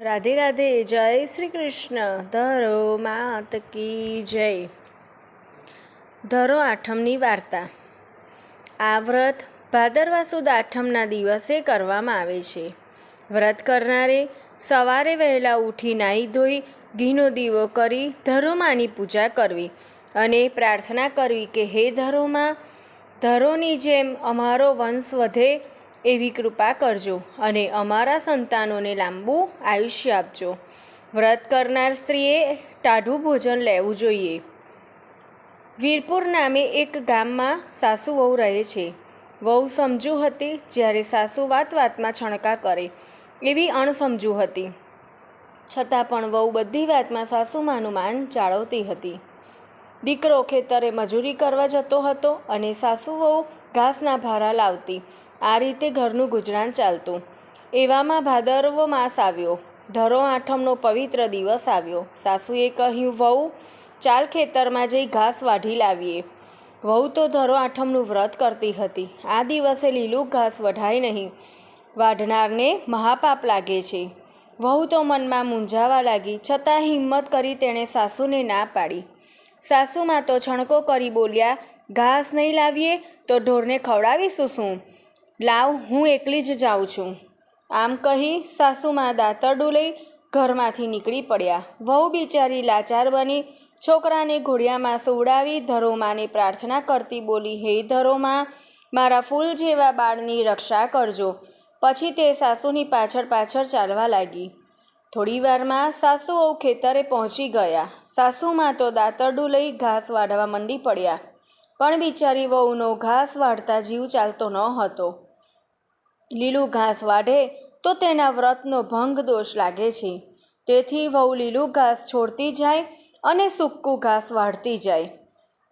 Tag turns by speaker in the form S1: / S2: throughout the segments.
S1: રાધે રાધે, જય શ્રી કૃષ્ણ. ધરો માત કી જય. ધરો આઠમની વાર્તા. આ વ્રત ભાદરવા સુદ આઠમના દિવસે કરવામાં આવે છે. વ્રત કરનારે સવારે વહેલા ઉઠી નાહી ધોઈ ઘીનો દીવો કરી ધરોમાની પૂજા કરવી અને પ્રાર્થના કરવી કે, હે ધરોમાં, ધરોની જેમ અમારો વંશ વધે એવી કૃપા કરજો અને અમારા સંતાનોને લાંબુ આયુષ્ય આપજો. વ્રત કરનાર સ્ત્રીએ ટાઢું ભોજન લેવું જોઈએ. વીરપુર નામે એક ગામમાં સાસુ વહુ રહે છે. વહુ સમજુ હતી જ્યારે સાસુ વાત વાતમાં છણકા કરે એવી અણસમજુ હતી. છતાં પણ વહુ બધી વાતમાં સાસુમાનું માન જાળવતી હતી. દીકરો ખેતરે મજૂરી કરવા જતો હતો અને સાસુ વહુ ઘાસના ભારા લાવતી. આ રીતે ઘરનું ગુજરાન ચાલતું. એવામાં ભાદરવો માસ આવ્યો. ધરો આઠમનો પવિત્ર દિવસ આવ્યો. સાસુએ કહ્યું, વહુ, ચાલ ખેતરમાં જઈ ઘાસ વાઢી લાવીએ. વહુ તો ધરો આઠમનું વ્રત કરતી હતી. આ દિવસે લીલું ઘાસ વઢાય નહીં. વાઢનારને મહાપાપ લાગે છે. વહુ તો મનમાં મૂંઝાવા લાગી. છતાં હિંમત કરી તેણે સાસુને ના પાડી. સાસુમાં તો છણકો કરી બોલ્યા, ઘાસ નહીં લાવીએ તો ઢોરને ખવડાવીશું શું? લાવ, હું એકલી જ જાઉં છું. આમ કહી સાસુમાં દાંતરડું લઈ ઘરમાંથી નીકળી પડ્યા. વહુ બિચારી લાચાર બની છોકરાને ઘોડિયામાં સુવડાવી ધરોમાને પ્રાર્થના કરતી બોલી, હે ધરોમાં, મારા ફૂલ જેવા બાળની રક્ષા કરજો. પછી તે સાસુની પાછળ પાછળ ચાલવા લાગી. થોડી વારમાં સાસુઓ ખેતરે પહોંચી ગયા. સાસુમાં તો દાંતરડું લઈ ઘાસ વાઢવા મંડી પડ્યા. પણ બિચારી વહુનો ઘાસ વાઢતા જીવ ચાલતો ન હતો. લીલું ઘાસ વાઢે તો તેના વ્રતનો ભંગ દોષ લાગે છે. તેથી વહુ લીલું ઘાસ છોડતી જાય અને સૂકું ઘાસ વાઢતી જાય.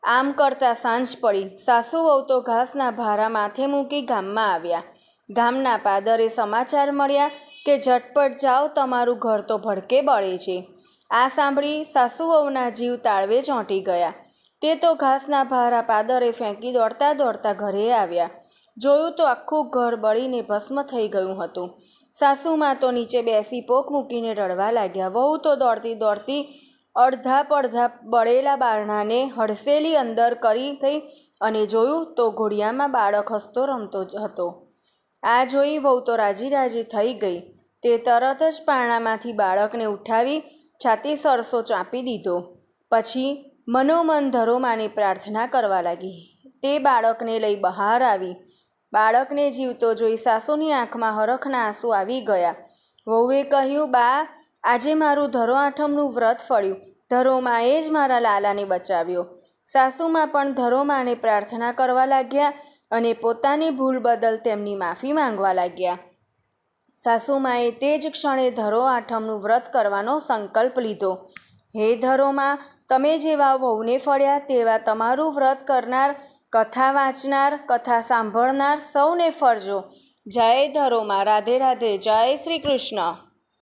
S1: આમ કરતાં સાંજ પડી. સાસુ વહુ તો ઘાસના ભારા માથે મૂકી ગામમાં આવ્યા. ગામના પાદરે સમાચાર મળ્યા કે ઝટપટ જાઓ, તમારું ઘર તો ભડકે બળે છે. આ સાંભળી સાસુઓના જીવ તાળવે ચોંટી ગયા. તે તો ઘાસના ભારા પાદરે ફેંકી દોડતા દોડતા ઘરે આવ્યા. જોયું તો આખું ઘર બળીને ભસ્મ થઈ ગયું હતું. સાસુમાં તો નીચે બેસી પોક મૂકીને રડવા લાગ્યા. વહુ તો દોડતી દોડતી અડધા પડધા બળેલા બારણાને હડસેલી અંદર કરી ગઈ અને જોયું તો ઘોડિયામાં બાળક હસતો રમતો જ હતો. આ જોઈ વહુ તો રાજી રાજી થઈ ગઈ. તે તરત જ પારણામાંથી બાળકને ઉઠાવી છાતી સરસો ચાંપી દીધો. પછી મનોમન ધરોમાને પ્રાર્થના કરવા લાગી. તે બાળકને લઈ બહાર આવી. બાળકને જીવતો જોઈ સાસુની આંખમાં હરખના આંસુ આવી ગયા. વહુએ કહ્યું, બા, આજે મારું ધરો આઠમનું વ્રત ફળ્યું. ધરોમાએ જ મારા લાલાને બચાવ્યો. સાસુમાં પણ ધરોમાને પ્રાર્થના કરવા લાગ્યા. અને પોતાની ભૂલ બદલ તેમની માફી માંગવા લાગ્યા. સાસુમાએ તે જ ક્ષણે ધરો આઠમનું વ્રત કરવાનો સંકલ્પ લીધો. હે ધરોમાં તમે જેવા વહુને ફળ્યા તેવા તમારું વ્રત કરનાર, કથા વાંચનાર, કથા સાંભળનાર સૌને ફરજો. જય ધરોમાં રાધે રાધે, જય શ્રી કૃષ્ણ.